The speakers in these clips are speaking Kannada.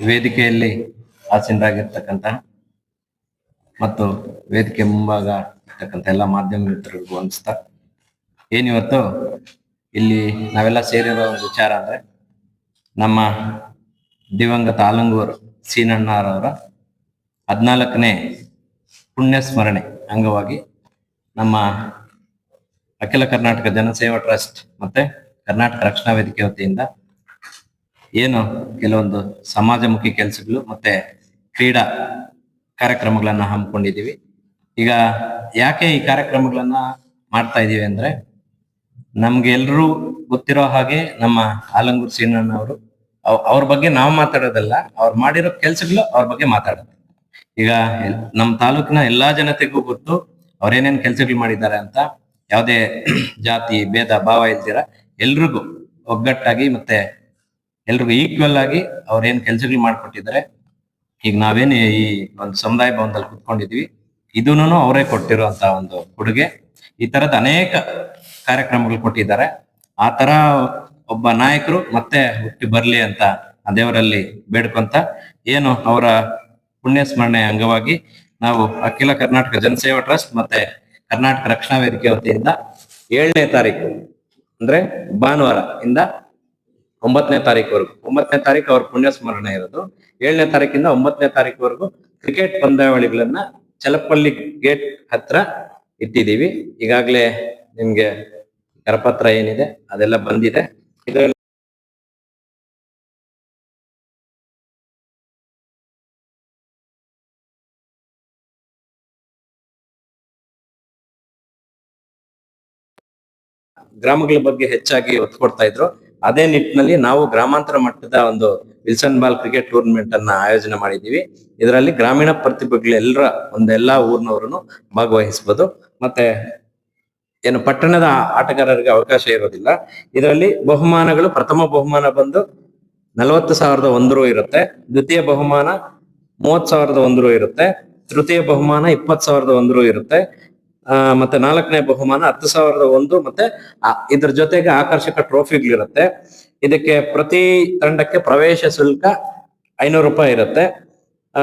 ವೇದಿಕೆಯಲ್ಲಿ ಆಸೀನರಾಗಿರ್ತಕ್ಕಂಥ ಮತ್ತು ವೇದಿಕೆ ಮುಂಭಾಗ ಇರ್ತಕ್ಕಂಥ ಎಲ್ಲ ಮಾಧ್ಯಮ ಮಿತ್ರರಿಗೂ ಏನು ಏನಿವತ್ತು ಇಲ್ಲಿ ನಾವೆಲ್ಲ ಸೇರಿರೋ ಒಂದು ವಿಚಾರ ಅಂದ್ರೆ ನಮ್ಮ ದಿವಂಗತ ಆಲಂಗೂರು ಸೀನಣ್ಣರವರ ಹದಿನಾಲ್ಕನೇ ಪುಣ್ಯ ಸ್ಮರಣೆ ಅಂಗವಾಗಿ ನಮ್ಮ ಅಖಿಲ ಕರ್ನಾಟಕ ಜನಸೇವಾ ಟ್ರಸ್ಟ್ ಮತ್ತೆ ಕರ್ನಾಟಕ ರಕ್ಷಣಾ ವೇದಿಕೆ ವತಿಯಿಂದ ಏನು ಕೆಲವೊಂದು ಸಮಾಜಮುಖಿ ಕೆಲಸಗಳು ಮತ್ತೆ ಕ್ರೀಡಾ ಕಾರ್ಯಕ್ರಮಗಳನ್ನ ಹಮ್ಮಿಕೊಂಡಿದೀವಿ ಈಗ ಯಾಕೆ ಈ ಕಾರ್ಯಕ್ರಮಗಳನ್ನ ಮಾಡ್ತಾ ಇದೀವಿ ಅಂದ್ರೆ ನಮ್ಗೆ ಎಲ್ರೂ ಗೊತ್ತಿರೋ ಹಾಗೆ ನಮ್ಮ ಆಲಂಗೂರ್ ಸೀನಣ್ಣ ಅವರು ಅವ್ರ ಬಗ್ಗೆ ನಾವು ಮಾತಾಡೋದಲ್ಲ, ಅವ್ರು ಮಾಡಿರೋ ಕೆಲ್ಸಗಳು ಅವ್ರ ಬಗ್ಗೆ ಮಾತಾಡೋದು ಈಗ ನಮ್ಮ ತಾಲೂಕಿನ ಎಲ್ಲಾ ಜನತೆಗೂ ಗೊತ್ತು ಅವ್ರೇನೇನ್ ಕೆಲ್ಸಗಳು ಮಾಡಿದ್ದಾರೆ ಅಂತ. ಯಾವುದೇ ಜಾತಿ, ಭೇದ, ಭಾವ ಇಲ್ದಿರ ಎಲ್ರಿಗೂ ಒಗ್ಗಟ್ಟಾಗಿ ಮತ್ತೆ ಎಲ್ರಿಗೂ ಈಕ್ವಲ್ ಆಗಿ ಅವ್ರೇನ್ ಕೆಲ್ಸಗಳು ಮಾಡ್ಕೊಟ್ಟಿದ್ದಾರೆ. ಈಗ ನಾವೇನು ಈ ಒಂದು ಸಮುದಾಯ ಭವನದಲ್ಲಿ ಕುತ್ಕೊಂಡಿದ್ವಿ. ಇದನ್ನು ಅವರೇ ಕೊಟ್ಟಿರುವಂತ ಒಂದು ಕೊಡುಗೆ. ಈ ತರದ ಅನೇಕ ಕಾರ್ಯಕ್ರಮಗಳು ಕೊಟ್ಟಿದ್ದಾರೆ. ಆ ತರ ಒಬ್ಬ ನಾಯಕರು ಮತ್ತೆ ಹುಟ್ಟಿ ಬರ್ಲಿ ಅಂತ ಆ ದೇವರಲ್ಲಿ ಬೇಡ್ಕೊಂತ ಏನು ಅವರ ಪುಣ್ಯ ಸ್ಮರಣೆ ಅಂಗವಾಗಿ ನಾವು ಅಖಿಲ ಕರ್ನಾಟಕ ಜನಸೇವಾ ಟ್ರಸ್ಟ್ ಮತ್ತೆ ಕರ್ನಾಟಕ ರಕ್ಷಣಾ ವೇದಿಕೆ ವತಿಯಿಂದ ಏಳನೇ ತಾರೀಕು ಅಂದ್ರೆ ಭಾನುವಾರ ಇಂದ ಒಂಬತ್ತನೇ ತಾರೀಕುವರೆಗೂ. ಒಂಬತ್ತನೇ ತಾರೀಕು ಅವ್ರ ಪುಣ್ಯ ಸ್ಮರಣೆ ಇರೋದು. ಏಳನೇ ತಾರೀಕಿಂದ ಒಂಬತ್ತನೇ ತಾರೀಕುವರೆಗೂ ಕ್ರಿಕೆಟ್ ಪಂದ್ಯಾವಳಿಗಳನ್ನ ಚಲಪಲ್ಲಿ ಗೇಟ್ ಹತ್ರ ಇಟ್ಟಿದೀವಿ ಈಗಾಗಲೇ ನಿಮ್ಗೆ ಕರಪತ್ರ ಏನಿದೆ, ಅದೆಲ್ಲ ಬಂದಿದೆ. ಇದರಲ್ಲಿ ಗ್ರಾಮಗಳ ಬಗ್ಗೆ ಹೆಚ್ಚಾಗಿ ಒತ್ತು ಕೊಡ್ತಾ ಇದ್ರು. ಅದೇ ನಿಟ್ಟಿನಲ್ಲಿ ನಾವು ಗ್ರಾಮಾಂತರ ಮಟ್ಟದ ಒಂದು ವಿಲ್ಸನ್ ಬಾಲ್ ಕ್ರಿಕೆಟ್ ಟೂರ್ನಮೆಂಟ್ ಅನ್ನ ಆಯೋಜನೆ ಮಾಡಿದ್ದೀವಿ ಇದರಲ್ಲಿ ಗ್ರಾಮೀಣ ಪ್ರತಿಭೆಗಳೆಲ್ಲರ ಒಂದೆಲ್ಲಾ ಊರಿನವರನ್ನು ಭಾಗವಹಿಸಬಹುದು ಮತ್ತೆ ಏನು ಪಟ್ಟಣದ ಆಟಗಾರರಿಗೆ ಅವಕಾಶ ಇರೋದಿಲ್ಲ. ಇದರಲ್ಲಿ ಬಹುಮಾನಗಳು, ಪ್ರಥಮ ಬಹುಮಾನ ಬಂದು ನಲವತ್ತು ಸಾವಿರದ ಒಂದು ಇರುತ್ತೆ. ದ್ವಿತೀಯ ಬಹುಮಾನ ಮೂವತ್ತು ಸಾವಿರದ ಒಂದು ಇರುತ್ತೆ. ತೃತೀಯ ಬಹುಮಾನ ಇಪ್ಪತ್ತು ಸಾವಿರದ ಒಂದು ಇರುತ್ತೆ. ಮತ್ತೆ ನಾಲ್ಕನೇ ಬಹುಮಾನ ಹತ್ತು ಸಾವಿರದ ಒಂದು, ಮತ್ತೆ ಇದ್ರ ಜೊತೆಗೆ ಆಕರ್ಷಕ ಟ್ರೋಫಿಗಳಿರುತ್ತೆ. ಇದಕ್ಕೆ ಪ್ರತಿ ತಂಡಕ್ಕೆ ಪ್ರವೇಶ ಶುಲ್ಕ ಐನೂರು ರೂಪಾಯಿ ಇರುತ್ತೆ. ಆ,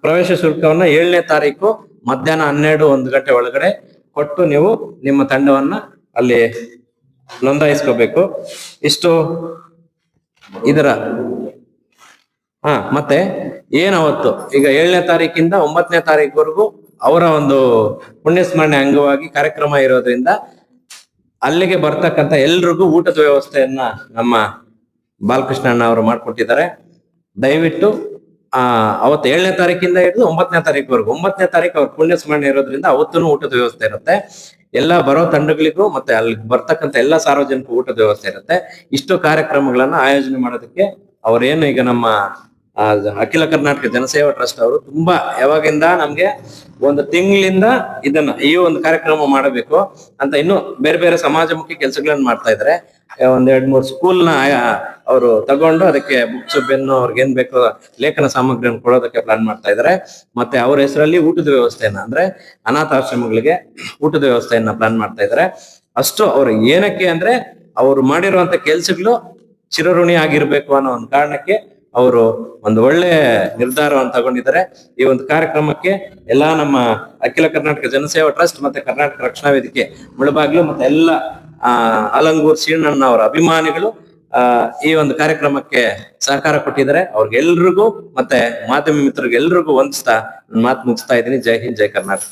ಪ್ರವೇಶ ಶುಲ್ಕವನ್ನ ಏಳನೇ ತಾರೀಕು ಮಧ್ಯಾಹ್ನ ಹನ್ನೆರಡು ಒಂದು ಗಂಟೆ ಒಳಗಡೆ ಕೊಟ್ಟು ನೀವು ನಿಮ್ಮ ತಂಡವನ್ನ ಅಲ್ಲಿ ನೋಂದಾಯಿಸ್ಕೋಬೇಕು. ಇಷ್ಟು ಇದರ, ಹಾ, ಮತ್ತೆ ಏನವತ್ತು ಈಗ ಏಳನೇ ತಾರೀಕಿಂದ ಒಂಬತ್ತನೇ ತಾರೀಕುವರೆಗೂ ಅವರ ಒಂದು ಪುಣ್ಯ ಸ್ಮರಣೆ ಅಂಗವಾಗಿ ಕಾರ್ಯಕ್ರಮ ಇರೋದ್ರಿಂದ ಅಲ್ಲಿಗೆ ಬರ್ತಕ್ಕಂತ ಎಲ್ರಿಗೂ ಊಟದ ವ್ಯವಸ್ಥೆಯನ್ನ ನಮ್ಮ ಬಾಲಕೃಷ್ಣ ಅಣ್ಣ ಅವರು ಮಾಡ್ಕೊಟ್ಟಿದ್ದಾರೆ. ದಯವಿಟ್ಟು, ಆ, ಅವತ್ತು ಏಳನೇ ತಾರೀಕಿಂದ ಹಿಡಿದು ಒಂಬತ್ತನೇ ತಾರೀಕುವರೆಗೂ, ಒಂಬತ್ತನೇ ತಾರೀಕು ಅವ್ರ ಪುಣ್ಯ ಸ್ಮರಣೆ ಇರೋದ್ರಿಂದ ಅವತ್ತೂ ಊಟದ ವ್ಯವಸ್ಥೆ ಇರುತ್ತೆ. ಎಲ್ಲ ಬರೋ ತಂಡಗಳಿಗೂ ಮತ್ತೆ ಅಲ್ಲಿ ಬರ್ತಕ್ಕಂಥ ಎಲ್ಲ ಸಾರ್ವಜನಿಕ ಊಟದ ವ್ಯವಸ್ಥೆ ಇರುತ್ತೆ. ಇಷ್ಟು ಕಾರ್ಯಕ್ರಮಗಳನ್ನ ಆಯೋಜನೆ ಮಾಡೋದಕ್ಕೆ ಅವ್ರೇನು ಈಗ ನಮ್ಮ ಅಖಿಲ ಕರ್ನಾಟಕ ಜನಸೇವಾ ಟ್ರಸ್ಟ್ ಅವರು ತುಂಬಾ ಯಾವಾಗಿಂದ ನಮ್ಗೆ ಒಂದು ತಿಂಗಳಿಂದ ಇದನ್ನ ಈ ಒಂದು ಕಾರ್ಯಕ್ರಮ ಮಾಡಬೇಕು ಅಂತ ಇನ್ನು ಬೇರೆ ಬೇರೆ ಸಮಾಜಮುಖಿ ಕೆಲಸಗಳನ್ನ ಮಾಡ್ತಾ ಇದ್ರೆ. ಒಂದ್ ಎರಡ್ ಮೂರು ಸ್ಕೂಲ್ನ ಅವರು ತಗೊಂಡು ಅದಕ್ಕೆ ಬುಕ್ಸ್ ಬೆನ್ನು ಅವ್ರಿಗೆ ಏನ್ ಬೇಕೋ ಲೇಖನ ಸಾಮಗ್ರಿಯನ್ನು ಕೊಡೋದಕ್ಕೆ ಪ್ಲಾನ್ ಮಾಡ್ತಾ ಇದಾರೆ. ಮತ್ತೆ ಅವ್ರ ಹೆಸರಲ್ಲಿ ಊಟದ ವ್ಯವಸ್ಥೆಯನ್ನ ಅಂದ್ರೆ ಅನಾಥಾಶ್ರಮಗಳಿಗೆ ಊಟದ ವ್ಯವಸ್ಥೆಯನ್ನ ಪ್ಲಾನ್ ಮಾಡ್ತಾ ಇದಾರೆ. ಅಷ್ಟು ಅವ್ರು ಏನಕ್ಕೆ ಅಂದ್ರೆ ಅವ್ರು ಮಾಡಿರುವಂತ ಕೆಲ್ಸಗಳು ಚಿರಋಣಿ ಆಗಿರ್ಬೇಕು ಅನ್ನೋ ಒಂದು ಕಾರಣಕ್ಕೆ ಅವರು ಒಂದು ಒಳ್ಳೆ ನಿರ್ಧಾರವನ್ನು ತಗೊಂಡಿದ್ದಾರೆ. ಈ ಒಂದು ಕಾರ್ಯಕ್ರಮಕ್ಕೆ ಎಲ್ಲಾ ನಮ್ಮ ಅಖಿಲ ಕರ್ನಾಟಕ ಜನಸೇವಾ ಟ್ರಸ್ಟ್ ಮತ್ತೆ ಕರ್ನಾಟಕ ರಕ್ಷಣಾ ವೇದಿಕೆ ಮುಳಬಾಗಿಲು ಮತ್ತೆ ಎಲ್ಲ ಅಲಂಗೂರ್ ಶ್ರೀಣ್ಣ ಅವರ ಅಭಿಮಾನಿಗಳು ಈ ಒಂದು ಕಾರ್ಯಕ್ರಮಕ್ಕೆ ಸಹಕಾರ ಕೊಟ್ಟಿದ್ದಾರೆ. ಅವ್ರಿಗೆಲ್ರಿಗೂ ಮತ್ತೆ ಮಾಧ್ಯಮ ಮಿತ್ರರಿಗೆಲ್ರಿಗೂ ನನ್ನ ಮಾತು ಮುಗಿಸ್ತಾ ಇದ್ದೀನಿ. ಜೈ ಹಿಂದ್, ಜೈ ಕರ್ನಾಟಕ.